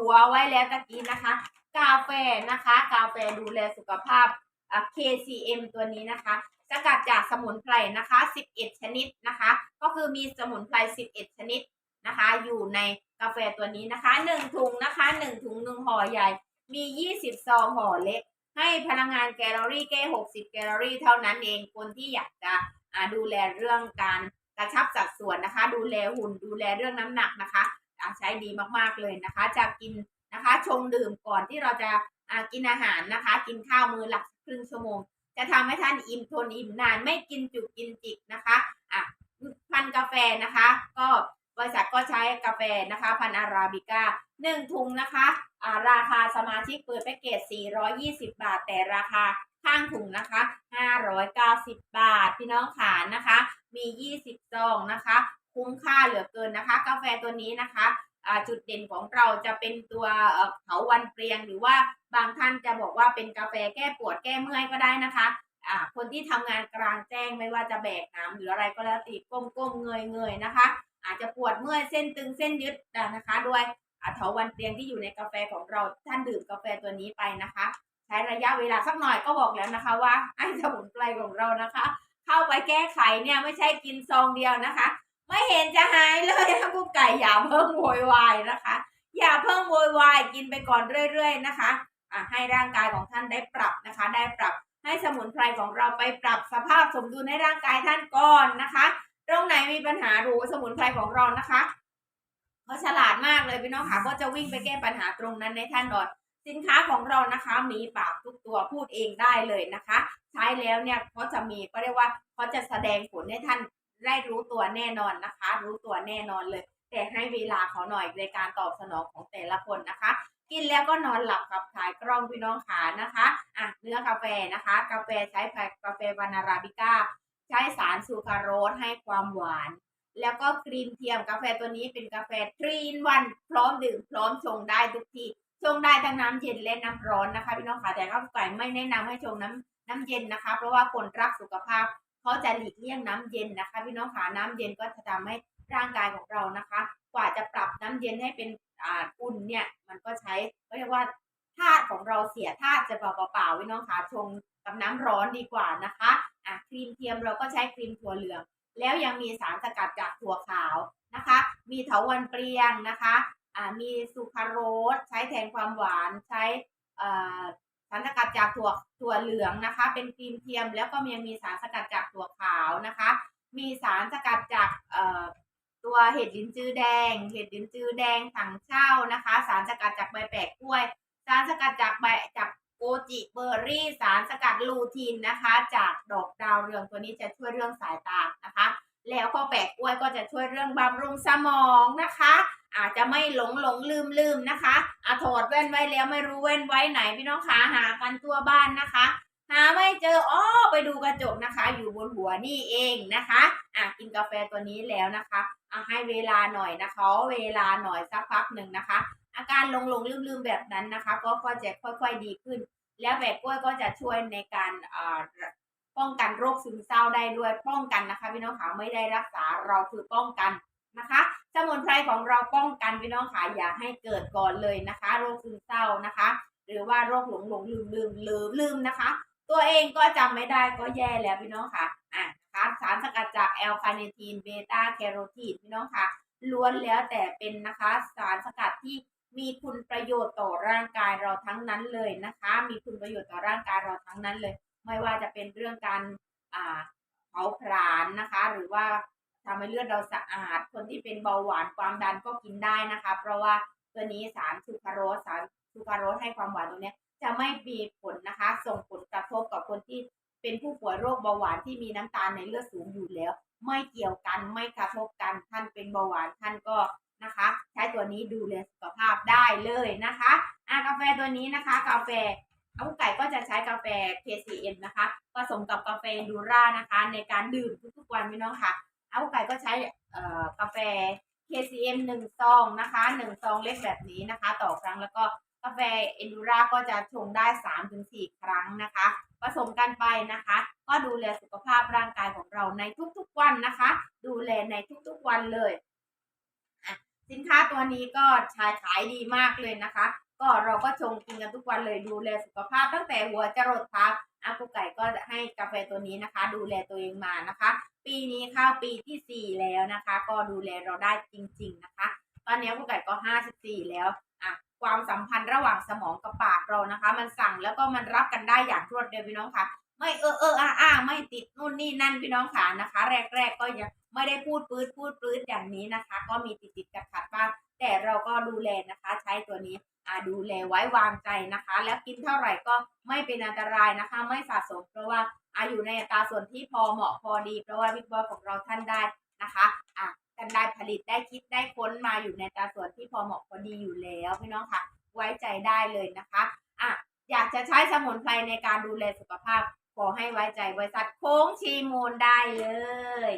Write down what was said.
หัวไว้แล้วตะกี้นะคะ กาแฟนะคะ กาแฟดูแลสุขภาพ KCM ตัวนี้นะคะสกัดจากสมุนไพรนะคะ 11 ชนิดนะคะ ก็คือมีสมุนไพร 11 ชนิดนะคะ อยู่ในกาแฟตัวนี้นะคะ 1 ถุงนะคะ 1 ถุง 1ห่อใหญ่ มี 20 ซองห่อเล็ก ให้พลังงานแคลอรี่แค่60 แคลอรี่เท่านั้นเอง คนที่อยากจะดูแลเรื่องการกระชับสัดส่วนนะคะ ดูแลหุ่น ดูแลเรื่องน้ำหนักนะคะ ใช้ดีมากๆเลยนะคะ จะกินนะคะชงดื่มก่อนที่เราจะกินอาหารนะคะ กินข้าวมือหลักครึ่งชั่วโมง จะทำให้ท่านอิ่มทนอิ่มนานไม่กินจุกกินจิกนะคะอะพันกาแฟนะคะ ก็บริษัทก็ใช้กาแฟนะคะ พันอาราบิก้าหนึ่งถุงนะคะอ่าราคาสมาชิกเปิดแพ็กเกจ 420 บาท แต่ราคาข้างถุงนะคะ 590 บาท พี่น้องขานะคะ มี 20ซองนะคะ คุ้มค่าเหลือเกินนะคะ กาแฟตัวนี้นะคะจุดเด่นของเราจะเป็นตัวเอ่อเถาวันเปรียง หรือว่าบางท่านจะบอกว่าเป็นกาแฟแก้ปวดแก้เมื่อยก็ได้นะคะคนที่ทำงานกลางแจ้งไม่ว่าจะแบกน้ำหรืออะไรก็แล้วติก้มก้มๆเงยเงยๆนะคะ อาจจะปวดเมื่อยเส้นตึงเส้นยึดนะคะด้วยเถาวันเปรียงที่อยู่ในกาแฟของเราท่านดื่มกาแฟตัวนี้ไปนะคะ ใช้ระยะเวลาสักหน่อยก็บอกแล้วนะคะ ว่าไอ้สมุนไพรของเรานะคะ เข้าไปแก้ไขเนี่ยไม่ใช่กินซองเดียวนะคะ ไม่เห็นจะหายเลยนะกุ๊กไก่อย่าเพิ่งโวยวายนะคะ อย่าเพิ่งโวยวายกินไปก่อนเรื่อย ๆนะคะอะให้ร่างกายของท่านได้ปรับนะคะ ได้ปรับให้สมุนไพรของเราไปปรับสภาพสมดุลในร่างกายท่านก่อนนะคะ ตรงไหนมีปัญหารู้สมุนไพรของเรานะคะเขาฉลาดมากเลยพี่น้องค่ะก็จะวิ่งไปแก้ปัญหาตรงนั้นในท่านก่อนสินค้าของเรานะคะมีปากทุกตัวพูดเองได้เลยนะคะ ใช้แล้วเนี่ยเขาจะมีก็เรียกว่าเขาจะแสดงผลให้ท่าน ได้รู้ตัวแน่นอนนะคะ รู้ตัวแน่นอนเลย แต่ให้เวลาเขาหน่อยในการตอบสนองของแต่ละคนนะคะ กินแล้วก็นอนหลับขับถ่ายกล้องพี่น้องขานะคะอะเนื้อกาแฟนะคะ กาแฟใช้กาแฟวานาราบิก้า ใช้สารซูคราโรสให้ความหวานแล้วก็ครีมเทียมกาแฟตัวนี้เป็นกาแฟทรีนวัน พร้อมดื่มพร้อมชงได้ทุกทีชงได้ทั้งน้ำเย็นและน้ำร้อนนะคะพี่น้องค่ะแต่ข้าวไก่ไม่แนะนำให้ชงน้ำน้ำเย็นนะคะ เพราะว่าคนรักสุขภาพ เขาจะหลีกเลี่ยงน้ำเย็นนะคะ พี่น้องค่ะน้ำเย็นก็จะทำให้ร่างกายของเรานะคะ กว่าจะปรับน้ำเย็นให้เป็นอ่าอุ่นเนี่ยมันก็ใช้ก็เรียกว่าธาตุของเราเสียธาตุจะเปล่าๆพี่น้องค่ะชงกับน้ำร้อนดีกว่านะคะอะครีมเทียมเราก็ใช้ครีมถั่วเหลือง แล้วยังมีสารสกัดจากถั่วขาวนะคะ มีเถาวัลย์เปรียงนะคะอ่ามีซูคราโรสใช้แทนความหวานใช้อ่า สารสกัดจากถั่วถั่วเหลืองนะคะ เป็นครีมเทียม แล้วก็ยังมีสารสกัดจากถั่วขาวนะคะ มีสารสกัดจากตัวเห็ดลิ้นจือแดง เห็ดลิ้นจือแดงถังเช่านะคะ สารสกัดจากใบแปะกล้วย สารสกัดจากใบจากโกจิเบอร์รี่ สารสกัดลูทีนนะคะ จากดอกดาวเรืองตัวนี้จะช่วยเรื่องสายตานะคะ แล้วก็แปะกล้วยก็จะช่วยเรื่องบำรุงสมองนะคะ อาจจะไม่หลงหลงลืมลืมนะคะอาถอดแว่นไว้แล้วไม่รู้แว่นไว้ไหนพี่น้องขาหากันทั่วบ้านนะคะ หาไม่เจออ้อไปดูกระจกนะคะ อยู่บนหัวนี่เองนะคะอะกินกาแฟตัวนี้แล้วนะคะอะให้เวลาหน่อยนะคะ เวลาหน่อยสักพักหนึ่งนะคะ อาการหลงหลงลืมลืมแบบนั้นนะคะ ก็ก็จะค่อย ๆดีขึ้น แล้วแบกกล้วยก็จะช่วยในการอ่าป้องกันโรคซึมเศร้าได้ด้วยป้องกันนะคะพี่น้องขาไม่ได้รักษาเราคือป้องกันนะคะ นไพรของเราป้องกันพี่น้องขาอย่าให้เกิดก่อนเลยนะคะ โรคซึมเศร้านะคะ หรือว่าโรคหลงหลงลืมลืมลืมลืมนะคะ ตัวเองก็จำไม่ได้ก็แย่แล้วพี่น้องค่ะอะนะคะสารสกัดจากแอลคาเนทีนเบต้าแคโรทีนพี่น้องค่ะล้วนแล้วแต่เป็นนะคะสารสกัดที่มีคุณประโยชน์ต่อร่างกายเราทั้งนั้นเลยนะคะ มีคุณประโยชน์ต่อร่างกายเราทั้งนั้นเลย ไม่ว่าจะเป็นเรื่องการอ่าเผาผลาญนะคะ หรือว่า ทำให้เลือดเราสะอาด คนที่เป็นเบาหวานความดันก็กินได้นะคะ เพราะว่าตัวนี้สารซูคราโรสสารซูคราโรสให้ความหวานตรงนี้จะไม่มีผลนะคะ ส่งผลกระทบกับคนที่เป็นผู้ป่วยโรคเบาหวานที่มีน้ำตาลในเลือดสูงอยู่แล้ว ไม่เกี่ยวกันไม่กระทบกันท่านเป็นเบาหวานท่านก็นะคะ ใช้ตัวนี้ดูแลสุขภาพได้เลยนะคะอ่ากาแฟตัวนี้นะคะ กาแฟเอาไก่ก็จะใช้กาแฟ KCM นะคะผสมกับกาแฟดูร่านะคะ ในการดื่มทุกๆวันพี่น้องค่ะ อาไก่ก็ใช้กาแฟ KCM หนึ่งซองนะคะหนึ่งซองเล็กแบบนี้นะคะ ต่อครั้งแล้วก็กาแฟเอนดูราก็จะชงได้ 3-4 ครั้งนะคะผสมกันไปนะคะ ก็ดูแลสุขภาพร่างกายของเราในทุกๆวันนะคะ ดูแลในทุกๆวันเลยอะสินค้าตัวนี้ก็ใช้ขายดีมากเลยนะคะ ก็เราก็ชงกินกันทุกวันเลยดูแลสุขภาพตั้งแต่หัวจรดเท้า อากุไก่ก็ให้กาแฟตัวนี้นะคะ ดูแลตัวเองมานะคะ ปีนี้เข้าปีที่สี่แล้วนะคะ ก็ดูแลเราได้จริง ๆนะคะ ตอนนี้กุไก่ก็ห้าสิบสี่แล้วอะความสัมพันธ์ระหว่างสมองกับปากเรานะคะ มันสั่งแล้วก็มันรับกันได้อย่างรวดเร็วพี่น้องค่ะ ไม่เออเอออ้าอ้าไม่ติดนู่นนี่นั่นพี่น้องค่ะนะคะ แรก ๆ ก็ยังไม่ได้พูดปื๊ดพูดปื๊ดอย่างนี้นะคะ ก็มีติดติดขัดขัดบ้างแต่เราก็ดูแลนะคะ ใช้ตัวนี้ ดูแลไว้วางใจนะคะ แล้วกินเท่าไหร่ก็ไม่เป็นอันตรายนะคะ ไม่สะสม เพราะว่าอาอยู่ในอัตราส่วนที่พอเหมาะพอดี เพราะว่าวิกบอยของเราท่านได้นะคะอะท่านได้ผลิตได้คิดได้ค้นมาอยู่ในอัตราส่วนที่พอเหมาะพอดีอยู่แล้วพี่น้องค่ะ ไว้ใจได้เลยนะคะอะอยากจะใช้สมุนไพรในการดูแลสุขภาพขอให้ไว้ใจบริษัทโค้งชีมูลได้เลย